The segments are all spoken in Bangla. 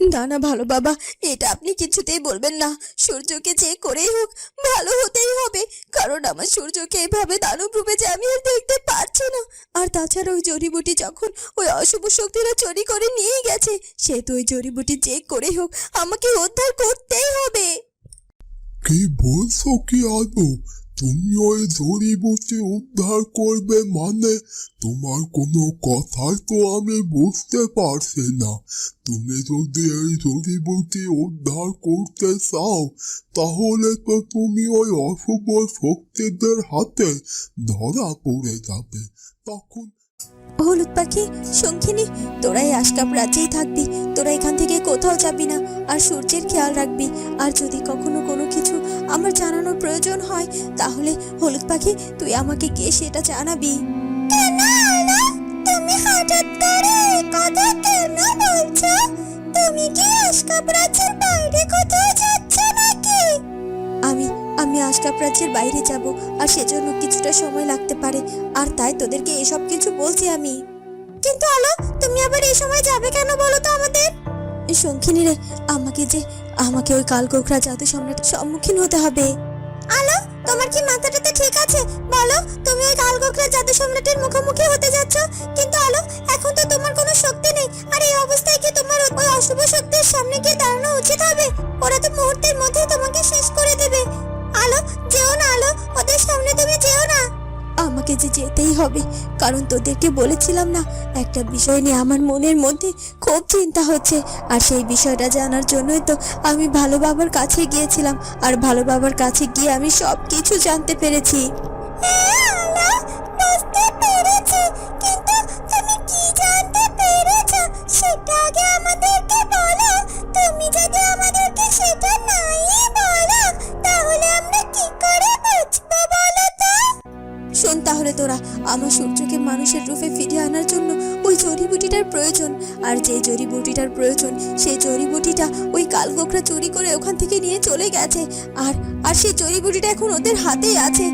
না না, ভালো বাবা, এটা আপনি কিছুতেই বলবেন না। সূর্যকে যে করেই হোক, ভালো হতেই হবে। কারণ আমার সূর্যকে এভাবে দানব রূপে যে আমি আর দেখতে পারছি না। আর তাছাড়া ওই জড়িবুটি যখন ওই অশুভ শক্তিরা চুরি করে নিয়ে গেছে সেহেতু ওই জড়িবুটি যে করেই হোক, আমাকে উদ্ধার করতেই হবে। কি বলছো কি আদৌ? তুমি ওই জড়িবুটি উদ্ধার করবে মানে তোমার কোনো কথাই তো আমি বুঝতে পারছি না। তুমি যদি এই জড়িবুটি উদ্ধার করতে চাও, তাহলে তো তুমি ওই অশুভ শক্তিদের হাতে ধরা পড়ে যাবে। তখন হলুদ পাখি শঙ্খিনী তোরাই আশকাপ রাজ্যেই থাকবি। তোরা এখান থেকে কোথাও যাবি না। আর সূর্যের খেয়াল রাখবি। আর যদি কখনো কোনো কিছু আমার জানানোর প্রয়োজন হয় তাহলে হলুদ পাখি তুই আমাকে গিয়ে সেটা জানাবি? কেন তুমি হঠাৎ করে কথা কেন বলছো? তুমি কি আশকাপ রাজ্যের বাইরে কোথাও যাচ্ছ নাকি? আমি আমি আশকাপ রাজ্যের বাইরে যাব, আর সেজন্য কিছুটা সময় লাগতে পারে। আর তাই তোদেরকে এসব কিছু বলছি আমি। কিন্তু আলো, তুমি আবার এই সময় যাবে কেন বলো তো আমাদের? শঙ্খিনী রে, আমাকে যে, আমাকে ওই কালকোখরা জাদু সম্রাটের সম্মুখীন হতে হবে। আলো, তোমার কি মাথাটাতে ঠিক আছে? বলো, তুমি ওই কালকোখরা জাদু সম্রাটের মুখোমুখি হতে যাচ্ছ? কিন্তু আলো, এখন তো তোমার কোনো শক্তি নেই। আর এই অবস্থায় কি তোমার ওই অশুভ শক্তির হবে। কারণ তোদেরকে বলেছিলাম না, একটা বিষয় নিয়ে আমার মনের মধ্যে খুব চিন্তা হচ্ছে। আর সেই বিষয়টা জানার জন্যই তো আমি ভালো বাবার কাছে গিয়েছিলাম। আর ভালো বাবার কাছে গিয়ে আমি সব কিছু জানতে পেরেছি। পেরেছি। শোন তাহলে তোরা আমার সূর্যকে মানুষের রূপে ফিরিয়ে আনার জন্য ওই জড়িবুটিটার প্রয়োজন। আর যে জড়িবুটিটার প্রয়োজন সেই জড়িবুটিটা ওই কালগোকরা চুরি করে ওখান থেকে নিয়ে চলে গেছে। আর আর সেই জড়িবুটিটা এখন ওদের হাতেই আছে।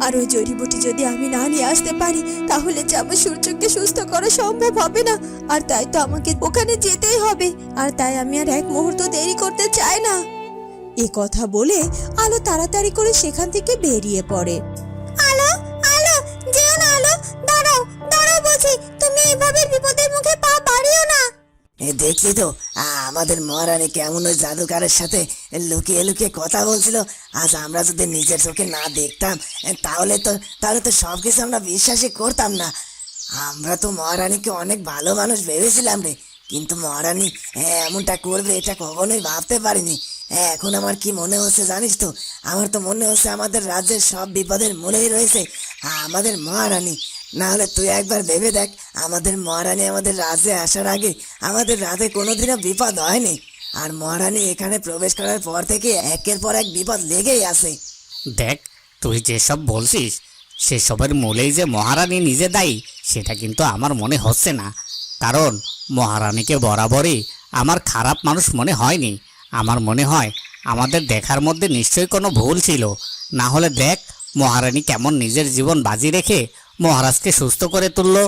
আর ওই জড়িবুটি যদি আমি না নিয়ে আসতে পারি, তাহলে যে আমার সূর্যকে সুস্থ করা সম্ভব হবে না। আর তাই তো আমাকে ওখানে যেতেই হবে। আর তাই আমি আর এক মুহূর্ত দেরি করতে চাই না। এ কথা বলে আলো তাড়াতাড়ি করে সেখান থেকে বেরিয়ে পড়ে। এইভাবে বিপদের মুখে পা বাড়িও না। এ দেখলি তো আমাদের মহারানী কেমন ওই জাদুকারের সাথে লুকিয়ে লুকিয়ে কথা বলছিল। আজ আমরা যদি নিজের চোখে না দেখতাম তাহলে তো তাহলে তো সব কিছু আমরা বিশ্বাসই করতাম না। আমরা তো মহারানীকে অনেক ভালো মানুষ ভেবেছিলাম রে, কিন্তু মহারানী এমনটা করবে এটা কখনোই ভাবতে পারিনি। এখন আমার কি মনে হচ্ছে জানিস তো? আমার তো মনে হচ্ছে আমাদের রাজ্যের সব বিপদের মূলেই রয়েছে আমাদের মহারানী। না হলে তুই একবার ভেবে দেখ, আমাদের মহারানী আমাদের রাজ্যে আসার আগে আমাদের রাতে কোনোদিনও বিপদ হয়নি। আর মহারানী এখানে প্রবেশ করার পর থেকে একের পর এক বিপদ লেগেই আছে। দেখ, তুই যেসব বলছিস, সেসবের মূলেই যে মহারানী নিজে দায়ী, সেটা কিন্তু আমার মনে হচ্ছে না। কারণ মহারানীকে বরাবরই আমার খারাপ মানুষ মনে হয়নি। আমার মনে হয় আমাদের দেখার মধ্যে নিশ্চয়ই কোনো ভুল ছিল। না হলে দেখ, মহারানী কেমন নিজের জীবন বাজি রেখে মহারাজকে সুস্থ করে তুললো।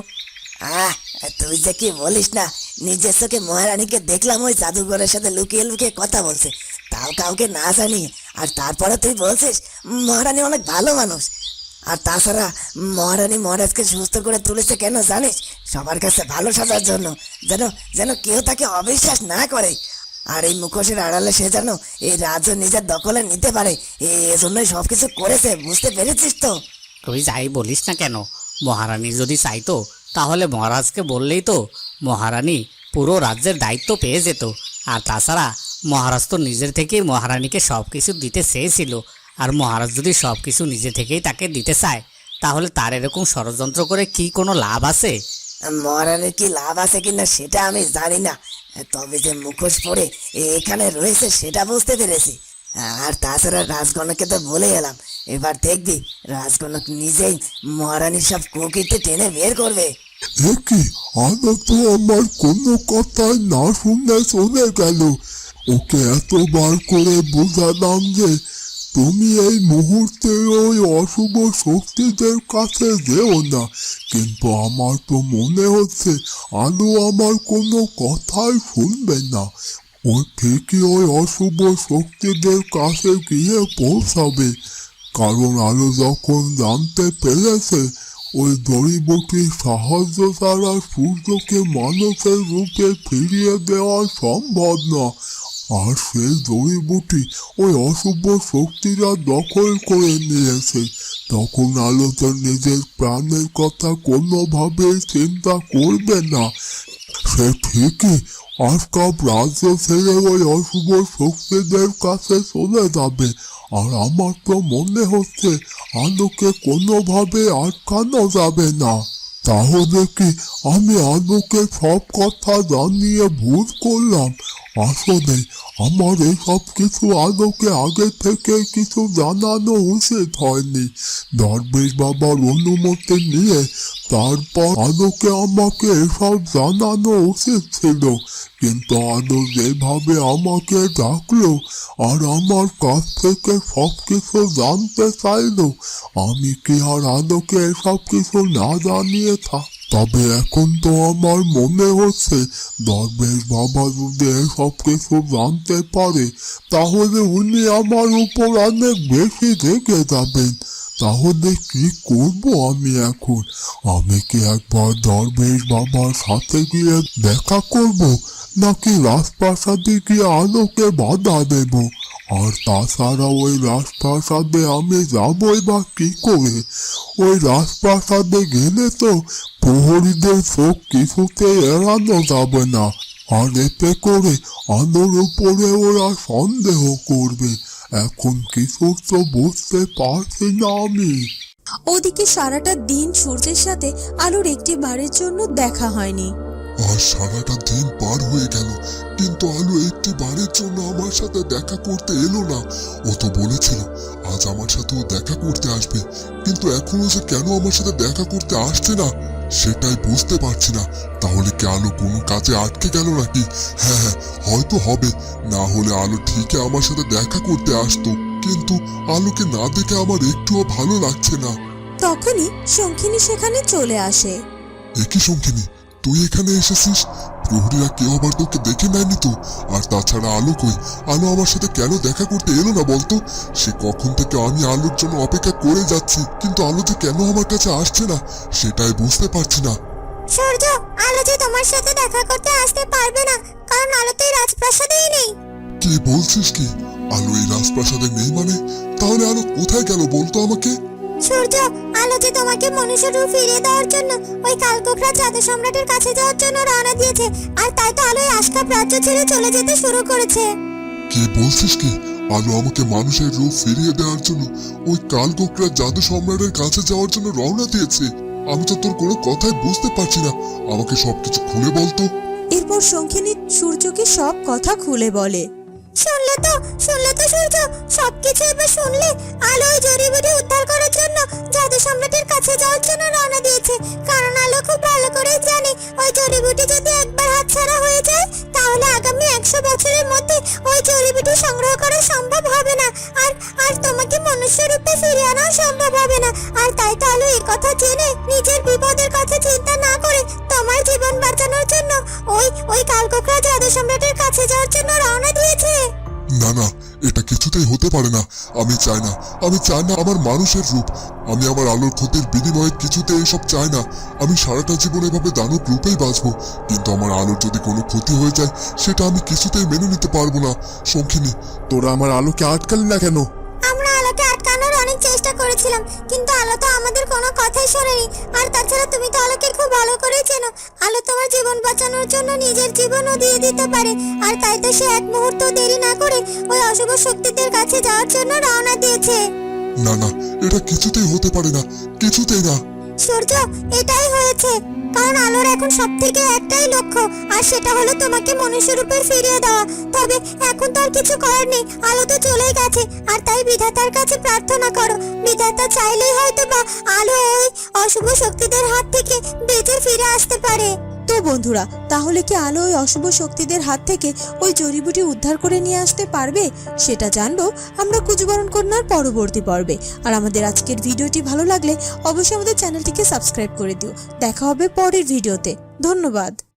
আহ তুই যে কি বলিস না নিজের চোখে মহারানীকে দেখলাম ওই জাদুঘরের সাথে লুকিয়ে লুকিয়ে কথা বলছে। তাও কাউকে না জানি আর তারপরে তুই বলছিস মহারানী অনেক ভালো মানুষ। আর তাছাড়া মহারানী মহারাজকে সুস্থ করে তুলেছে কেন জানিস? সবার কাছে ভালো সাজার জন্য যেন যেন কেউ তাকে অবিশ্বাস না করে। আর এই মুখোশের আড়ালে সে যেন এই রাজ্য নিজের দখলে নিতে পারে এজন্যই সবকিছু করেছে বুঝতে পেরেছিস তো? তুই যাই বলিস না কেন মহারানী যদি চাইতো, তাহলে মহারাজকে বললেই তো মহারানী পুরো রাজ্যের দায়িত্ব পেয়ে যেত। আর তাছাড়া মহারাজ তো নিজের থেকেই মহারানীকে সব কিছু দিতে চেয়েছিল। আর মহারাজ যদি সব কিছু নিজে থেকেই তাকে দিতে চায়, তাহলে তার এরকম ষড়যন্ত্র করে কি কোনো লাভ আছে? মহারানীর কি লাভ আছে কিনা সেটা আমি জানি না। তবে যে মুখোশ পরে এখানে রয়েছে সেটা বুঝতে পেরেছি। আর তাছাড়া রাজগণককে তো বলে এলাম। এবার দেখবি রাজগণক নিজেই মহারানীর সব কুকিতে টেনে বের করবে। একই আলো তো আমার কোনো কথাই না শুনে চলে গেল। ওকে এতবার করে বোঝালাম যে, তুমি এই মুহূর্তে ওই অশুভ শক্তিদের কাছে যেও না। কিন্তু আমার তো মনে হচ্ছে আলো আমার কোনো কথাই শুনবে না। ও ঠিকই ওই অশুভ শক্তিদের কাছে গিয়ে পৌঁছাবে। কারণ আলো যখন জানতে পেরেছে, ওই জড়িবুটির সাহায্য ছাড়া সূর্যকে মানুষের রূপে ফিরিয়ে দেওয়া সম্ভব না। আর সেই জড়িবুটি ওই অশুভ শক্তিরা দখল করে নিয়েছে। তখন আলো তো নিজের প্রাণের কথা কোনোভাবেই চিন্তা করবে না। সে ঠিকই আজকাল রাজ্য ছেড়ে ওই অশুভ শক্তিদের কাছে চলে যাবে। আর আমার তো মনে হচ্ছে আলোকে কোনোভাবে আটকানো যাবে না। তাহলে কি আমি আলোকে সব কথা জানিয়ে ভুল করলাম? আসলে আমার এসব কিছু আলোকে আগে থেকে কিছু জানানো উচিত হয়নি। দরবেশ বাবার অনুমতি নিয়ে তারপর আলোকে আমাকে এসব জানানো উচিত ছিল। কিন্তু আলো যেভাবে আমাকে ডাকলো আর আমার কাছ থেকে সব কিছু জানতে চাইলো, আমি কি আর আলোকে এসব কিছু না জানিয়ে থাক তবে এখন তো আমার মনে হচ্ছে দরবেশ বাবা যদি এসব কিছু জানতে পারে, তাহলে উনি আমার উপর অনেক বেশি রেগে যাবেন। তাহলে কি করব আমি এখন? আমি কি একবার দরবেশ বাবার সাথে গিয়ে দেখা করব, নাকি রাজপ্রাসাদে গিয়ে আলোকে বাধা দেব? আর তাছাড়া ওই রাজপ্রাসাদে আমি যাবই বা কি করে? ওই রাজপ্রাসাদে গেলে তো প্রহরীদের চোখ কিছুতে এড়ানো যাবে না। আর এতে করে আলোর উপরে ওরা সন্দেহ করবে। এখন কিছু তো বুঝতে পারছি না আমি ওদিকে সারাটা দিন সূর্যের সাথে আলোর একটি বারের জন্য দেখা হয়নি। আর সারাটা দিন পার হয়ে গেল কিন্তু আলো একটি বারের জন্য আমার সাথে দেখা করতে এলো না। ও তো বলেছিল আজ আমার সাথে ও দেখা করতে আসবে কিন্তু এখনও যে কেন আমার সাথে দেখা করতে আসছে না? সেটাই বুঝতে পারছি না। তাহলে কি আলো কোনো কাজে আটকে গেল নাকি? হ্যাঁ হ্যাঁ হয়তো হবে। না হলে আলো ঠিকই আমার সাথে দেখা করতে আসতো। কিন্তু আলোকে না দেখে আমার একটুও ভালো লাগছে না। তখনই শঙ্খিনী সেখানে চলে আসে। একই শঙ্খিনী তুই এখানে এসেছিস? প্রহরীরা কেউ আবার তোকে দেখে নেয়নি তো? আর তাছাড়া আলো কই আলো আমার সাথে কেন দেখা করতে এলো না বলতো? সে কখন থেকে আমি আলোর জন্য অপেক্ষা করে যাচ্ছি কিন্তু আলো যে কেন আমার কাছে আসছে না সেটাই বুঝতে পারছি না। সূর্য আলো যে তোমার সাথে দেখা করতে আসতে পারবে না কারণ আলো তো এই রাজপ্রাসাদেই নেই। কি বলছিস কি? আলো এই রাজপ্রাসাদে নেই মানে? তাহলে আলো কোথায় গেল বলতো আমাকে? সূর্য আলো যে তোমাকে মনুষ্য রূপ ফিরিয়ে দেওয়ার জন্য ওই কালকোকরা জাদু সম্রাটের কাছে যাওয়ার জন্য রওনা দিয়েছে আর তাই তো আলো এই আশকাপ রাজ্য ছেড়ে চলে যেতে শুরু করেছে। কি বলছিস কি? আলো আমাকে মানুষের রূপ ফিরিয়ে দেওয়ার জন্য ওই কালকোকরা জাদু সম্রাটের কাছে যাওয়ার জন্য রওনা দিয়েছে। আমি তো তোর কোনো কথাই বুঝতে পারছি না। আমাকে সবকিছু খুলে বলতো এরপর শঙ্খিনী সূর্যকে সব কথা খুলে বলে। শুনলে তো শুনলে তো সূর্য। সবকিছু এবার শুনলে আলো ওই জড়িবুটি উদ্ধার করার জন্য জাদু সম্রাটের কাছে যাওয়ার জন্য রওনা দিয়েছে। কারণ আলো খুব ভালো করে জানে, ওই জড়িবুটি যদি একবার হাতছাড়া হয়ে যায়, তাহলে আগামী একশো বছরের মধ্যে ওই জড়িবুটি সংগ্রহ করা সম্ভব হবে না। আর আর তোমাকে মনুষ্য রূপে ফিরিয়ে আনাও সম্ভব হবে না। আর তাই তো আলো এই কথা জেনে নিজের বিপদের ওই ওই কালকোকরা জাদু সম্রাটের কাছে যাওয়ার জন্য রওনা দিয়েছে। না না, এটা কিছুতেই হতে পারে না। আমি চাই না, আমি চাই না আমার মানুষের রূপ। আমি আমার আলোর ক্ষতির বিনিময়ে কিছুতে এসব চাই না। আমি সারাটা জীবন এভাবে দানব রূপেই বাঁচবো। কিন্তু আমার আলোর যদি কোনো ক্ষতি হয়ে যায়, সেটা আমি কিছুতেই মেনে নিতে পারব না। শঙ্খিনী তোরা আমার আলোকে আটকালি না কেন? অনেক চেষ্টা করেছিলাম কিন্তু আলো তো আমাদের কোনো কথাই শোনেনি। আর তাছাড়া তুমি তো আলোকে খুব ভালো করে চেনো। আলো তোমার জীবন বাঁচানোর জন্য নিজের জীবনও দিয়ে দিতে পারে। আর তাই তো সে এক মুহূর্ত দেরি না করে ওই অশুভ শক্তিদের কাছে যাওয়ার জন্য রওনা দিয়েছে। না না এটা কিছুতেই হতে পারে না। কিছুতেই না। সূর্য এটাই হয়েছে। কারণ আলোর এখন সব থেকে একটাই লক্ষ্য, আর সেটা হলো তোমাকে মনুষ্য রূপে ফিরিয়ে দেওয়া। তবে এখন তো আর কিছু করার নেই, আলো তো চলেই গেছে, আর তাই বিধাতার কাছে প্রার্থনা করো। বিধাতা চাইলেই হয়তো বা আলো ওই অশুভ শক্তিদের হাত থেকে বেঁচে ফিরে আসতে পারে। তো বন্ধুরা, তাহলে কি আলো ওই অশুভ শক্তিদের হাত থেকে ওই জড়িবুটি উদ্ধার করে নিয়ে আসতে পারবে? সেটা জানব আমরা কুজবরণ কন্যার পরবর্তী পর্বে। আর আমাদের আজকের ভিডিওটি ভালো লাগলে অবশ্যই আমাদের চ্যানেলটিকে সাবস্ক্রাইব করে দিও। দেখা হবে পরের ভিডিওতে। ধন্যবাদ।